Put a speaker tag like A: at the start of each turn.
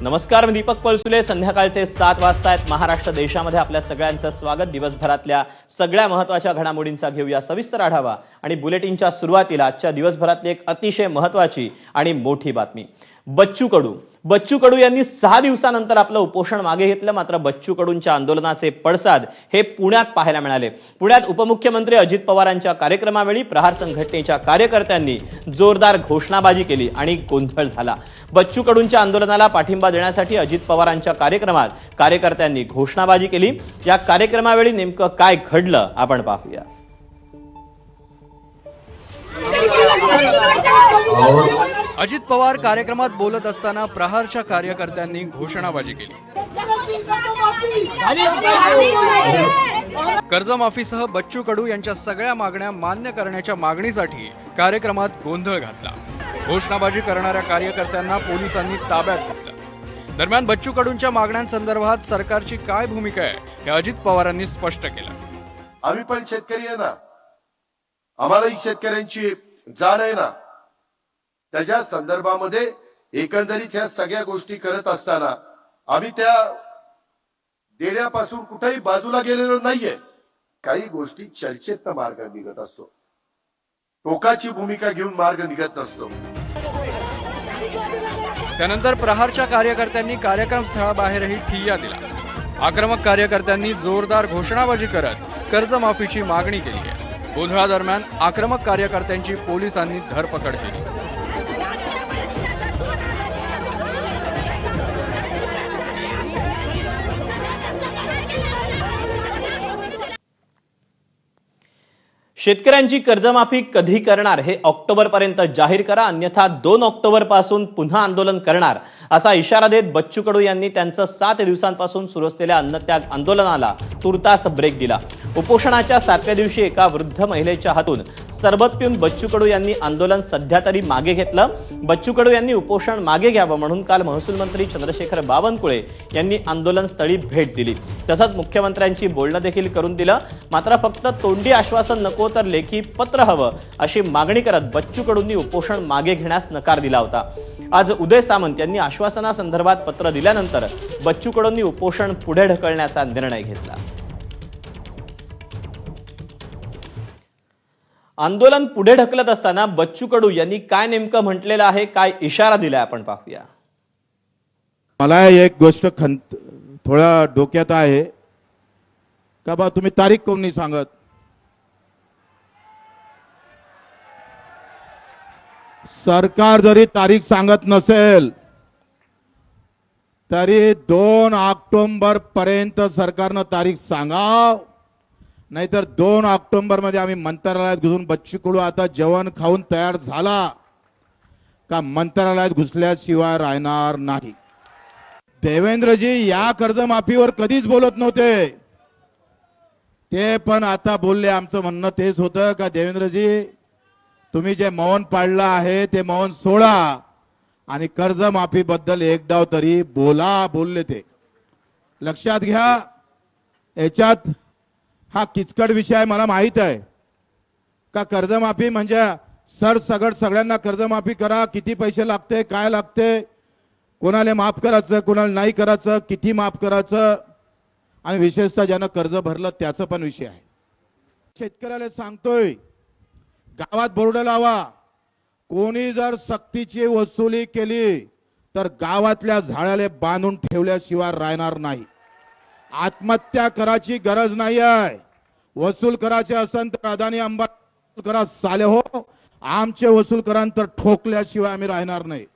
A: नमस्कार मी दीपक पळसुले संध्याकाळचे सात वाजता आहेत महाराष्ट्र देशामध्ये आपल्या सगळ्यांचं स्वागत. दिवसभरातल्या सगळ्या महत्त्वाच्या घडामोडींचा घेऊया सविस्तर आढावा. आणि बुलेटिनच्या सुरुवातीला आजच्या दिवसभरातली एक अतिशय महत्वाची आणि मोठी बातमी. बच्चू कडू बच्चू कडू यांनी सहा दिवसानंतर आपलं उपोषण मागे घेतलं मात्र बच्चू कडूंच्या आंदोलनाचे पडसाद हे पुण्यात पाहायला मिळाले. पुण्यात उपमुख्यमंत्री अजित पवारांच्या कार्यक्रमावेळी प्रहार संघटनेच्या कार्यकर्त्यांनी जोरदार घोषणाबाजी केली आणि गोंधळ झाला. बच्चू कडूंच्या आंदोलनाला पाठिंबा देण्यासाठी अजित पवारांच्या कार्यक्रमात कार्यकर्त्यांनी घोषणाबाजी केली. या कार्यक्रमावेळी नेमकं काय घडलं आपण पाहूया.
B: अजित पवार कार्यक्रमात बोलत असताना प्रहारच्या कार्यकर्त्यांनी घोषणाबाजी केली. कर्जमाफीसह बच्चू कडू यांच्या सगळ्या मागण्या मान्य करण्याच्या मागणीसाठी कार्यक्रमात गोंधळ घातला. घोषणाबाजी करणाऱ्या कार्यकर्त्यांना पोलिसांनी ताब्यात घेतलं. दरम्यान बच्चू कडूंच्या मागण्यांसंदर्भात सरकारची काय भूमिका आहे हे अजित पवारांनी स्पष्ट केलं.
C: आम्ही पण शेतकरी आहे ना. आम्हालाही शेतकऱ्यांची जाण आहे ना. त्याच्या संदर्भामध्ये एकंदरीत ह्या सगळ्या गोष्टी करत असताना आम्ही त्या देण्यापासून कुठेही बाजूला गेलेलो नाहीये. काही गोष्टी चर्चेत मार्ग निघत असतो. टोकाची भूमिका घेऊन मार्ग निघत नसतो.
B: त्यानंतर प्रहारच्या कार्यकर्त्यांनी कार्यक्रम स्थळाबाहेरही ठिय्या दिला. आक्रमक कार्यकर्त्यांनी जोरदार घोषणाबाजी करत कर्जमाफीची मागणी केली आहे. गोंधळादरम्यान आक्रमक कार्यकर्त्यांची पोलिसांनी धरपकड केली.
A: शेतकऱ्यांची कर्जमाफी कधी करणार हे ऑक्टोबरपर्यंत जाहीर करा अन्यथा दोन ऑक्टोबरपासून पुन्हा आंदोलन करणार असा इशारा देत बच्चू कडू यांनी त्यांचं सात दिवसांपासून सुरू असलेल्या अन्नत्याग आंदोलनाला तुर्तास ब्रेक दिला. उपोषणाच्या सातव्या दिवशी एका वृद्ध महिलेच्या हातून सरबत पिऊन बच्चू कडू यांनी आंदोलन सध्या तरी मागे घेतलं. बच्चू कडू यांनी उपोषण मागे घ्यावं म्हणून काल महसूल मंत्री चंद्रशेखर बावनकुळे यांनी आंदोलन स्थळी भेट दिली. तसंच मुख्यमंत्र्यांची बोलणं देखील करून दिलं. मात्र फक्त तोंडी आश्वासन नको तर लेखी पत्र हवं अशी मागणी करत बच्चू कडूंनी उपोषण मागे घेण्यास नकार दिला होता. आज उदय सामंत यांनी आश्वासनासंदर्भात पत्र दिल्यानंतर बच्चू कडूंनी उपोषण पुढे ढकलण्याचा निर्णय घेतला. आंदोलन पुढे ढकलत असताना बच्चू कडू यांनी काय नेमकं म्हटलेलं आहे काय इशारा दिलाय आपण पाहूया.
D: मला एक गोष्ट खंत थोडा डोक्यात आहे. का बा तुम्ही तारीख कोण नाही सांगत? सरकार जरी तारीख सांगत नसेल तरी दोन ऑक्टोबर पर्यंत सरकारनं तारीख सांगाव. नाहीतर दोन ऑक्टोबरमध्ये आम्ही मंत्रालयात घुसून बच्ची कडू आता जेवण खाऊन तयार झाला. का मंत्रालयात घुसल्याशिवाय राहणार नाही? देवेंद्रजी या कर्जमाफीवर कधीच बोलत नव्हते. ते पण आता बोलले. आमचं म्हणणं तेच होतं का देवेंद्रजी तुम्ही जे मौन पाळलं आहे ते मौन सोडा आणि कर्जमाफीबद्दल एक डाव तरी बोला बोलले ते. लक्षात घ्या याच्यात हा किचकट विषय आहे मला माहीत आहे. का कर्जमाफी म्हणजे सर सगळ सगळ्यांना कर्जमाफी करा किती पैसे लागते काय लागते कोणाला माफ करायचं कोणाला नाही करायचं किती माफ करायचं आणि विशेषतः ज्यानं कर्ज भरलं त्याचं पण विषय आहे. शेतकऱ्याला सांगतोय गावात बोर्ड लावा कोणी जर सक्तीची वसुली केली तर गावातल्या झाडाला बांधून ठेवल्याशिवाय राहणार नाही. आत्महत्या करायची गरज नाही आहे वसूल करायचे असेल तर अदानी अंबा करा साले हो. आमचे वसूल करान तर ठोकल्याशिवाय आम्ही राहणार नाही.